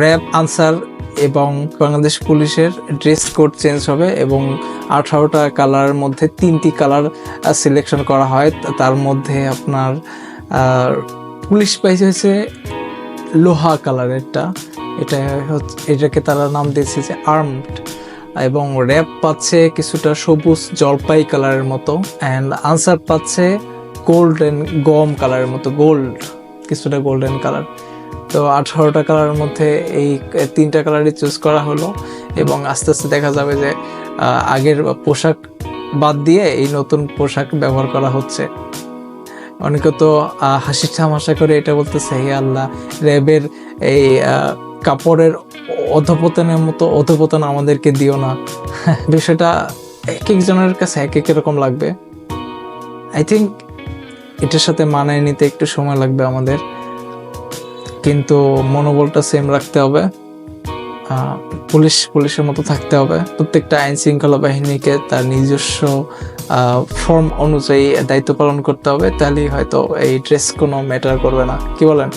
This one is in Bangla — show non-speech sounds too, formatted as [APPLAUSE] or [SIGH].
র্যাব আনসার এবং বাংলাদেশ পুলিশের ড্রেস কোড চেঞ্জ হবে এবং আঠারোটা কালারের মধ্যে তিনটি কালার সিলেকশন করা হয়। তার মধ্যে আপনার পুলিশ পাইছে হয়েছে লোহা কালারেরটা। এটা হচ্ছে, এটাকে তারা নাম দিয়েছে যে আর্মড এবং র্যাব পাচ্ছে কিছুটা সবুজ জলপাই কালারের মতো। অ্যান্ড আনসার পাচ্ছে গোল্ডেন গম কালারের মতো গোল্ড কিছুটা গোল্ডেন কালার তো আঠারোটা কালারের মধ্যে এই তিনটা কালারই চুজ করা হলো এবং আস্তে আস্তে দেখা যাবে যে আগের পোশাক বাদ দিয়ে এই নতুন পোশাক ব্যবহার করা হচ্ছে। অনেকে তো হাসি তামাশা করে এটা বলতেছে, হে আল্লাহ, র্যাবের এই কাপড়ের অধপতনের মতো অধপতন আমাদেরকে দিও না। [LAUGHS] বিষয়টা এক একজনের কাছে এক এক রকম লাগবে। আই থিঙ্ক এটার সাথে মানায় নিতে একটু সময় লাগবে আমাদের। কিন্তু মনোবলটা সেম রাখতে হবে। পুলিশ, পুলিশের মতো থাকতে হবে। প্রত্যেকটা আইন শৃঙ্খলা বাহিনীকে তার নিজস্ব ফর্ম অনুযায়ী দায়িত্ব পালন করতে হবে। তাহলেই হয়তো এই ড্রেস কোনো ম্যাটার করবে না। কি বলেন?